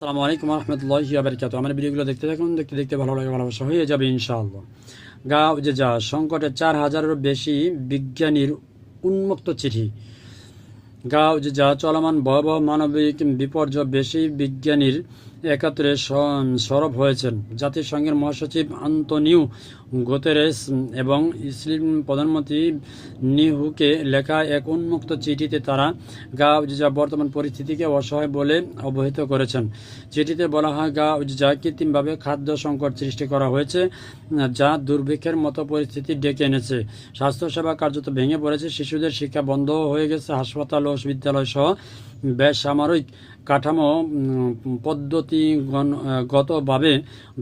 আসসালামু আলাইকুম রহমতুল্লাহি আবরকাত আমার ভিডিওগুলো দেখতে থাকুন, দেখতে দেখতে ভালো লাগে ভালোবাসা হয়ে যাবে ইনশাআল্লাহ। গাও যে যা, সংকটে চার হাজারেরও বেশি বিজ্ঞানীর উন্মুক্ত চিঠি। গাও যে যা, চলমান ভয়াবহ মানবিক বিপর্যয় বেশি বিজ্ঞানীর একাত্তরে সরব হয়েছেন। জাতিসংঘের মহাসচিব আন্তনিউ গোতেরেস এবং ইসলিম প্রধানমন্ত্রী নিহুকে লেখা এক উন্মুক্ত চিঠিতে তারা গা যা বর্তমান পরিস্থিতিকে অসহায় বলে অবহিত করেছেন। চিঠিতে বলা হয় গা যা কৃত্রিমভাবে খাদ্য সংকট সৃষ্টি করা হয়েছে যা দুর্ভিক্ষের মতো পরিস্থিতি ডেকে এনেছে। স্বাস্থ্যসেবা কার্যত ভেঙে পড়েছে শিশুদের শিক্ষা বন্ধ হয়ে গেছে হাসপাতাল ও বিদ্যালয় সহ বেসামরিক কাঠামো উম, পদ্ধতিগতভাবে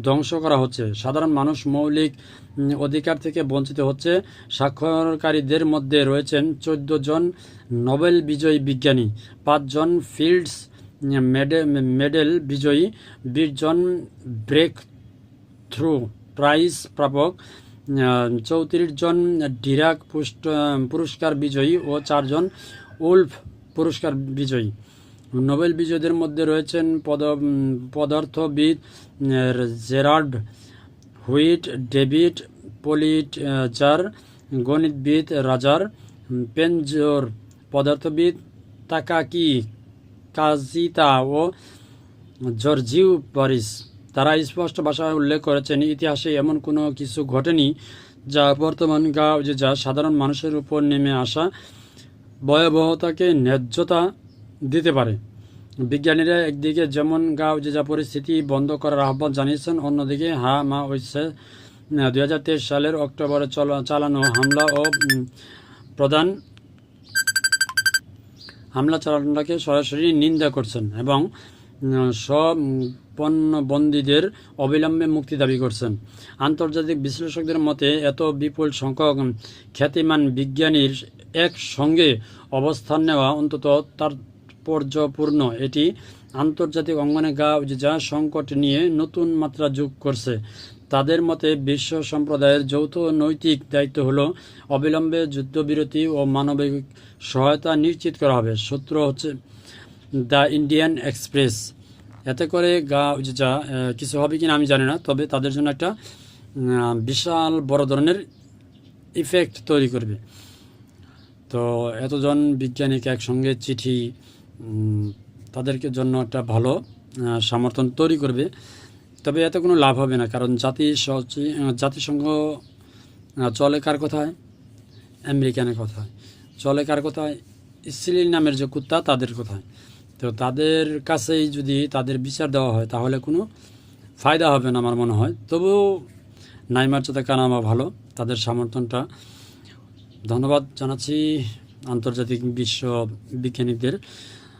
ধ্বংস করা হচ্ছে। সাধারণ মানুষ মৌলিক অধিকার থেকে বঞ্চিত হচ্ছে। স্বাক্ষরকারীদের মধ্যে রয়েছেন চোদ্দ জন নোবেল বিজয়ী বিজ্ঞানী পাঁচজন ফিল্ডস মেডে, মেডেল বিজয়ী, বিশ জন ব্রেক থ্রু প্রাইজ প্রাপক চৌত্রিশ জন ডিরাক পুরস্কার বিজয়ী ও চারজন উল্ফ পুরস্কার বিজয়ী। নোবেল বিজয়ীদের মধ্যে রয়েছেন পদ, পদার্থবিদ জেরার্ড হুইট, ডেভিড পলিটজার, গণিতবিদ রাজার পেনজোর পদার্থবিদ তাকাকি কাজিতা ও জর্জিউ প্যারিস তারা স্পষ্ট ভাষায় উল্লেখ করেছেন, ইতিহাসে এমন কোনো কিছু ঘটেনি যা বর্তমান গা যে যা সাধারণ মানুষের উপর নেমে আসা ভয়াবহতাকে ন্যায্যতা দিতে পারে। বিজ্ঞানীরা একদিকে যেমন গা যে যা পরিস্থিতি বন্ধ করার আহ্বান জানিয়েছেন, অন্যদিকে হা মা হচ্ছে দুই সালের অক্টোবরে চালানো হামলা ও প্রধান হামলা চালানোটাকে সরাসরি নিন্দা করছেন এবং সব পণ্যবন্দীদের অবিলম্বে মুক্তি দাবি করছেন। আন্তর্জাতিক বিশ্লেষকদের মতে, এত বিপুল সংখ্যক খ্যাতিমান বিজ্ঞানীর একসঙ্গে অবস্থান নেওয়া অন্তত তাৎপর্যপূর্ণ। এটি আন্তর্জাতিক অঙ্গনে গা যা সংকট নিয়ে নতুন মাত্রা যোগ করছে। তাদের মতে বিশ্ব সম্প্রদায়ের যৌথ নৈতিক দায়িত্ব হলো অবিলম্বে যুদ্ধবিরতি ও মানবিক সহায়তা নিশ্চিত করা হবে। সূত্র হচ্ছে দ্য ইন্ডিয়ান এক্সপ্রেস। এতে করে গা যা কিছু হবে কিনা আমি জানি না, তবে তাদের জন্য একটা বিশাল বড় ধরনের ইফেক্ট তৈরি করবে। তো এতজন বিজ্ঞানীকে একসঙ্গে চিঠি তাদেরকে জন্য একটা ভালো সমর্থন তৈরি করবে। তবে এতে কোনো লাভ হবে না, কারণ জাতি জাতিসংঘ চলে কার কথায়? আমেরিকানের কথায়। চলে কার কথায়? ইসলিল নামের যে কুত্তা, তাদের কথায়। তো তাদের কাছেই যদি তাদের বিচার দেওয়া হয়, তাহলে কোনো ফায়দা হবে না আমার মনে হয়। তবুও নাইমার চাতে কানামা ভালো? তাদের সমর্থনটা ধন্যবাদ জানাচ্ছি আন্তর্জাতিক বিশ্ব বিজ্ঞানীদের।